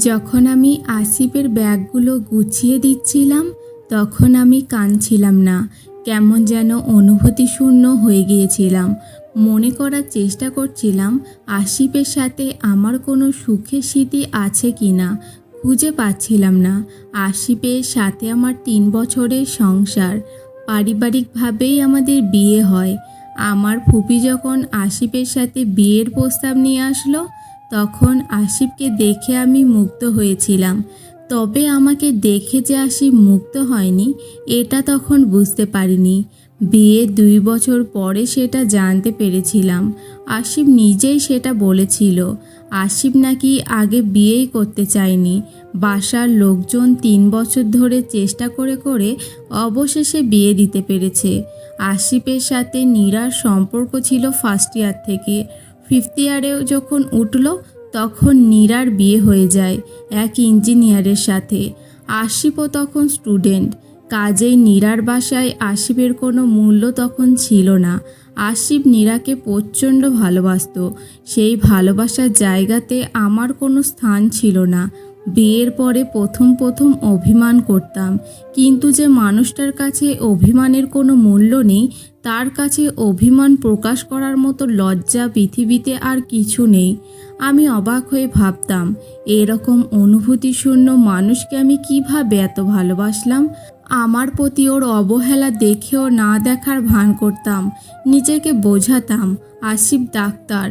যখন আমি আসিফের ব্যাগগুলো গুছিয়ে দিচ্ছিলাম, তখন আমি কাঁদছিলাম না। কেমন যেন অনুভূতি শূন্য হয়ে গিয়েছিলাম। মনে করার চেষ্টা করছিলাম, আসিফের সাথে আমার কোনো সুখের স্মৃতি আছে কি না? খুঁজে পাচ্ছিলাম না। আসিফের সাথে আমার তিন বছরের সংসার। পারিবারিকভাবেই আমাদের বিয়ে হয়। আমার ফুপি যখন আসিফের সাথে বিয়ের প্রস্তাব নিয়ে আসলো তখন আসিফকে দেখে আমি মুগ্ধ হয়েছিলাম। তবে আমাকে দেখে যে আসিফ মুক্ত হয়নি, এটা তখন বুঝতে পারিনি। বিয়ে দুই বছর পরে সেটা জানতে পেরেছিলাম। আসিফ নিজেই সেটা বলেছিল। আসিফ নাকি আগে বিয়েই করতে চায়নি। বাসার লোকজন তিন বছর ধরে চেষ্টা করে করে অবশেষে বিয়ে দিতে পেরেছে। আসিফের সাথে নীরার সম্পর্ক ছিল ফার্স্ট ইয়ার থেকে। ফিফথ ইয়ারেও যখন উঠল, তখন নীরার বিয়ে হয়ে যায় এক ইঞ্জিনিয়ারের সাথে। আসিফও তখন স্টুডেন্ট। কাজেই নীরার বাসায় আসিফের কোনো মূল্য তখন ছিল না। আসিফ নীরাকে প্রচণ্ড ভালোবাসত। সেই ভালোবাসার জায়গাতে আমার কোনো স্থান ছিল না। বিয়ের পরে প্রথম প্রথম অভিমান করতাম। কিন্তু যে মানুষটার কাছে অভিমানের কোনো মূল্য নেই, তার কাছে অভিমান প্রকাশ করার মতো লজ্জা পৃথিবীতে আর কিছু নেই। আমি অবাক হয়ে ভাবতাম, এরকম অনুভূতিশূন্য মানুষকে আমি কীভাবে এত ভালোবাসলাম? আমার প্রতি ওর অবহেলা দেখেও না দেখার ভান করতাম, নিজেকে বোঝাতাম আসিফ ডাক্তার।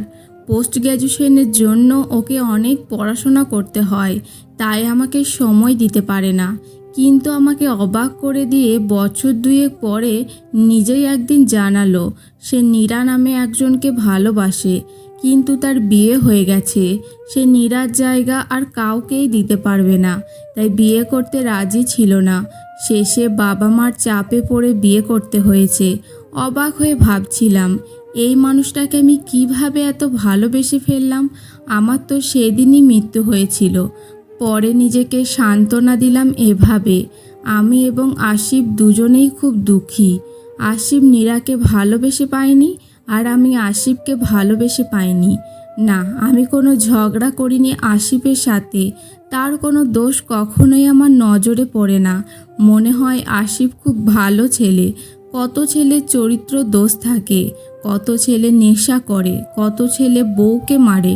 পোস্ট গ্র্যাজুয়েশনের জন্য ওকে অনেক পড়াশোনা করতে হয়, তাই আমাকে সময় দিতে পারে না। কিন্তু আমাকে অবাক করে দিয়ে বছর দুয়েক পরে নিজেই একদিন জানালো, সে নীরা নামে একজনকে ভালোবাসে, কিন্তু তার বিয়ে হয়ে গেছে। সে নীরার জায়গা আর কাউকেই দিতে পারবে না, তাই বিয়ে করতে রাজি ছিল না। শেষে বাবা মার চাপে পড়ে বিয়ে করতে হয়েছে। অবাক হয়ে ভাবছিলাম এই মানুষটাকে আমি কীভাবে এত ভালোবেসে ফেললাম? আমার তো সেদিনই মৃত্যু হয়েছিল। পরে নিজেকে সান্ত্বনা দিলাম এভাবে। আমি এবং আসিফ দুজনেই খুব দুঃখী। আসিফ নীরাকে ভালোবেসে পায়নি আর আমি আসিফকে ভালোবেসে পাইনি। না, আমি কোনো ঝগড়া করিনি আসিফের সাথে। তার কোনো দোষ কখনোই আমার নজরে পড়ে না। মনে হয় আসিফ খুব ভালো ছেলে। কত ছেলের চরিত্র দোষ থাকে, কত ছেলে নেশা করে, কত ছেলে বউকে মারে,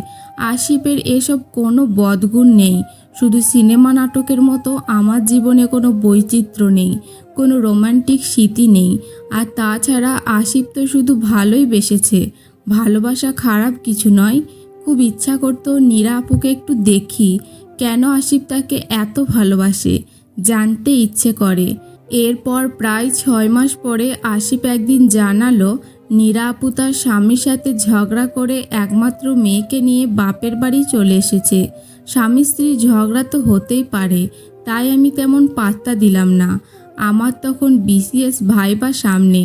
আসিফের এসব কোনো বদগুণ নেই। শুধু সিনেমা নাটকের মতো আমার জীবনে কোনো বৈচিত্র্য নেই, কোনো রোমান্টিক স্মৃতি নেই। আর তাছাড়া আসিফ তো শুধু ভালোই বেসেছে, ভালোবাসা খারাপ কিছু নয়। খুব ইচ্ছা করতো নীরা আপুকে একটু দেখি, কেন আসিফ তাকে এত ভালোবাসে, জানতে ইচ্ছে করে। এরপর প্রায় ছয় মাস পরে আসিফ একদিন জানালো, নীরা তার স্বামীর সাথে ঝগড়া করে একমাত্র মেয়েকে নিয়ে বাপের বাড়ি চলে এসেছে। স্বামী স্ত্রীর ঝগড়া তো হতেই পারে, তাই আমি তেমন পাত্তা দিলাম না। আমার তখন বিসিএস ভাইবা সামনে।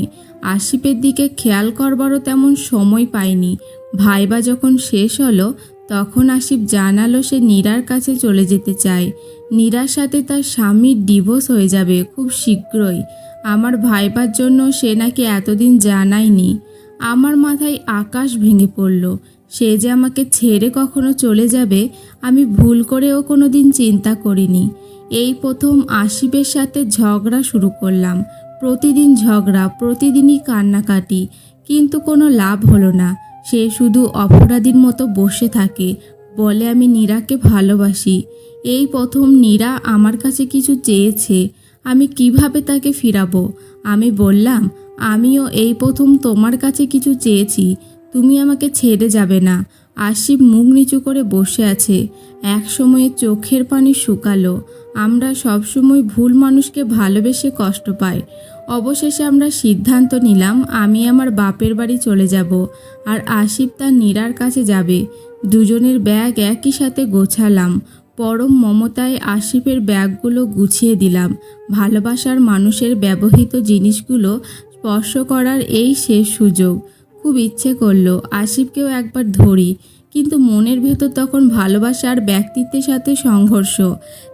আসিফের দিকে খেয়াল করবারও তেমন সময় পাইনি। ভাইবা যখন শেষ হলো তখন আসিফ জানালো সে নীরার কাছে চলে যেতে চায়। নীরার সাথে তার স্বামীর ডিভোর্স হয়ে যাবে খুব শীঘ্রই। আমার ভাইবার জন্য সে নাকি এতদিন জানায়নি। আমার মাথায় আকাশ ভেঙে পড়ল। সে যে আমাকে ছেড়ে কখনো চলে যাবে, আমি ভুল করেও কোনো দিন চিন্তা করিনি। এই প্রথম আসিফের সাথে ঝগড়া শুরু করলাম। প্রতিদিন ঝগড়া, প্রতিদিনই কান্নাকাটি, কিন্তু কোনো লাভ হলো না। সে শুধু অপরাধীর মতো বসে থাকে। বলে, আমি নীরাকে ভালোবাসি। এই প্রথম নীরা আমার কাছে কিছু চেয়েছে। আমি কীভাবে তাকে ফিরাবো? আমি বললাম, আমিও এই প্রথম তোমার কাছে কিছু চেয়েছি। তুমি আমাকে ছেড়ে যাবে না। আসিফ মুখ নিচু করে বসে আছে। এক সময়ে চোখের পানি শুকালো। আমরা সবসময় ভুল মানুষকে ভালোবেসে কষ্ট পাই। অবশেষে আমরা সিদ্ধান্ত নিলাম, আমি আমার বাপের বাড়ি চলে যাব আর আসিফ তার নীরার কাছে যাবে। দুজনের ব্যাগ একই সাথে গোছালাম। পরম মমতায় আসিফের ব্যাগগুলো গুছিয়ে দিলাম। ভালোবাসার মানুষের ব্যবহৃত জিনিসগুলো স্পর্শ করার এই শেষ সুযোগ। খুব ইচ্ছে করল, আসিফকেও একবার ধরি। কিন্তু মনের ভেতর তখন ভালোবাসা আর ব্যক্তিত্বের সাথে সংঘর্ষ।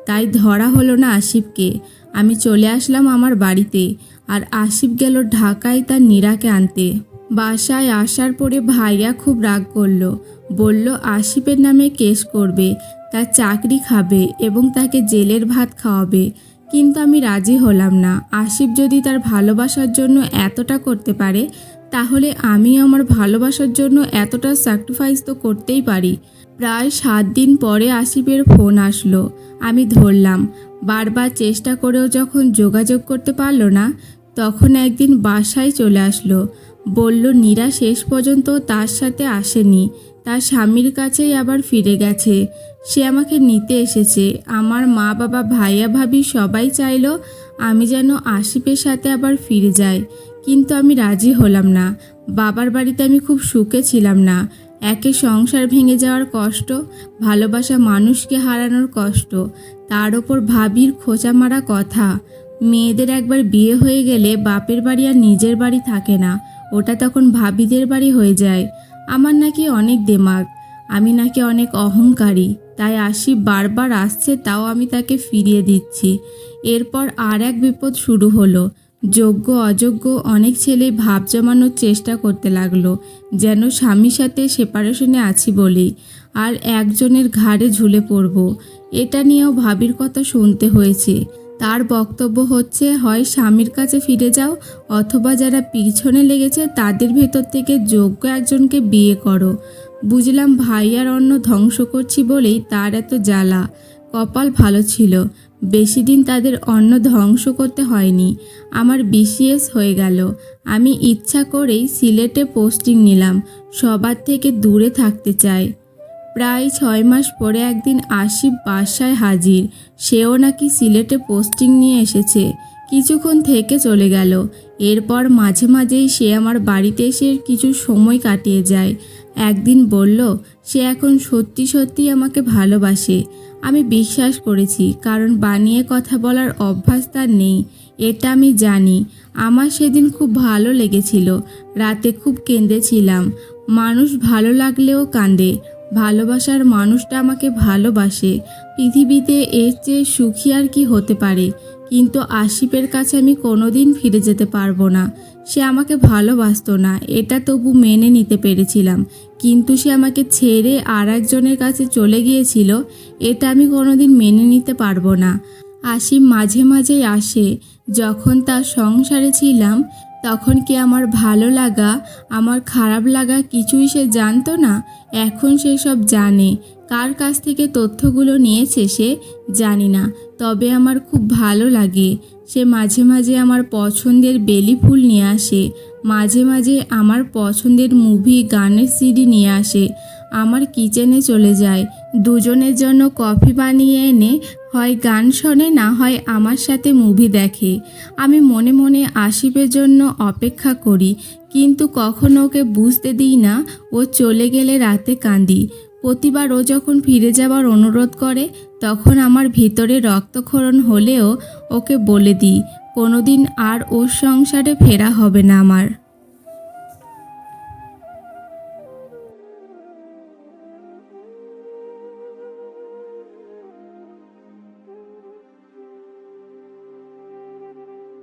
তাই ধরা হলো না আসিফকে। আমি চলে আসলাম আমার বাড়িতে। আর আসিফ গেল ঢাকায় তার নীরাকে আনতে। বাসায় আসার পরে ভাইয়া খুব রাগ করল। বলল, আসিফের নামে কেস করবে তার চাকরি খাবে এবং তাকে জেলের ভাত খাওয়াবে। কিন্তু আমি রাজি হলাম না। আসিফ যদি তার ভালোবাসার জন্য এতটা করতে পারে তাহলে আমি আমার ভালোবাসার জন্য এতটা স্যাক্রিফাইস তো করতেই পারি। প্রায় সাত দিন পরে আসিফের ফোন আসলো। আমি ধরলাম, বারবার চেষ্টা করেও যখন যোগাযোগ করতে পারল না, তখন একদিন বাসায় চলে আসলো। বলল, নীরা শেষ পর্যন্ত তার সাথে আসেনি। তার স্বামীর কাছেই আবার ফিরে গেছে। সে আমাকে নিতে এসেছে। আমার মা বাবা, ভাইয়া, ভাবি সবাই চাইলো আমি যেন আসিফের সাথে আবার ফিরে যাই। কিন্তু আমি রাজি হলাম না। বাবার বাড়িতে আমি খুব সুখে ছিলাম না। একে সংসার ভেঙে যাওয়ার কষ্ট, ভালোবাসা মানুষকে হারানোর কষ্ট, তার ওপর ভাবির খোঁচা মারা কথা। মেয়েদের একবার বিয়ে হয়ে গেলে বাপের বাড়ি আর নিজের বাড়ি থাকে না, ওটা তখন ভাবিদের বাড়ি হয়ে যায়। আমার নাকি অনেক দেমাগ, আমি নাকি অনেক অহংকারী, তাই আসি বারবার আসছে তাও আমি তাকে ফিরিয়ে দিচ্ছি। এরপর আর এক বিপদ শুরু হলো যোগ্য, অযোগ্য অনেক ছেলে ভাব জমানোর চেষ্টা করতে লাগল, যেন স্বামীর সাথে সেপারেশনে আছি বলেই। আর একজনের ঘাড়ে ঝুলে পড়ব, এটা নিয়েও ভাবির কথা শুনতে হয়েছে। তার বক্তব্য হচ্ছে, হয় স্বামীর কাছে ফিরে যাও, অথবা যারা পিছনে লেগেছে তাদের ভেতর থেকে যোগ্য একজনকে বিয়ে করো। বুঝলাম ভাই আর অন্য ধ্বংস করছি বলেই তার এত জ্বালা। কপাল ভালো ছিল। বেশি দিন তাদের অন্ন ধ্বংস করতে হয়নি। আমার বিসিএস হয়ে গেল। আমি ইচ্ছা করেই সিলেটে পোস্টিং নিলাম, সবার থেকে দূরে থাকতে চাই। প্রায় ছয় মাস পরে একদিন আসিফ বাসায় হাজির। সেও নাকি সিলেটে পোস্টিং নিয়ে এসেছে। কিছুক্ষণ থেকে চলে গেল। এরপর মাঝে মাঝেই সে আমার বাড়িতে এসে কিছু সময় কাটিয়ে যায়। একদিন বলল, সে এখন সত্যি সত্যি আমাকে ভালোবাসে। আমি বিশ্বাস করেছি, কারণ বানিয়ে কথা বলার অভ্যাস তার নেই, এটা আমি জানি। আমার সেদিন খুব ভালো লেগেছিল, রাতে খুব কেঁদেছিলাম। মানুষ ভালো লাগলেও কাঁদে, ভালোবাসার মানুষটা আমাকে ভালোবাসে। পৃথিবীতে এর চেয়ে সুখী আর কি হতে পারে? কিন্তু আসিফের কাছে আমি কোনোদিন ফিরে যেতে পারব না। সে আমাকে ভালোবাসত না, এটা তবু মেনে নিতে পেরেছিলাম। কিন্তু সে আমাকে ছেড়ে আর একজনের কাছে চলে গিয়েছিল, এটা আমি কোনোদিন মেনে নিতে পারব না। আসিম মাঝে মাঝেই আসে, যখন তার সংসারে ছিলাম তখন কি আমার ভালো লাগা, আমার খারাপ লাগা কিছুই সে জানতো না? এখন সে সব জানে। কার কাছ থেকে তথ্যগুলো নিয়েছে সে? জানি না। তবে আমার খুব ভালো লাগে। সে মাঝে মাঝে আমার পছন্দের বেলি ফুল নিয়ে আসে। মাঝে মাঝে আমার পছন্দের মুভি গানের সিডি নিয়ে আসে। আমার কিচেনে চলে যায়। দুজনের জন্য কফি বানিয়ে এনে হয় গান শোনে, না হয় আমার সাথে মুভি দেখে। আমি মনে মনে আসিবের জন্য অপেক্ষা করি, কিন্তু কখনো ওকে বুঝতে দিই না, ও চলে গেলে রাতে কাঁদি প্রতিবার ও যখন ফিরে যাবার অনুরোধ করে, তখন আমার ভিতরে রক্তক্ষরণ হলেও ওকে বলে দিই, কোনোদিন আর ওর সংসারে ফেরা হবে না আমার।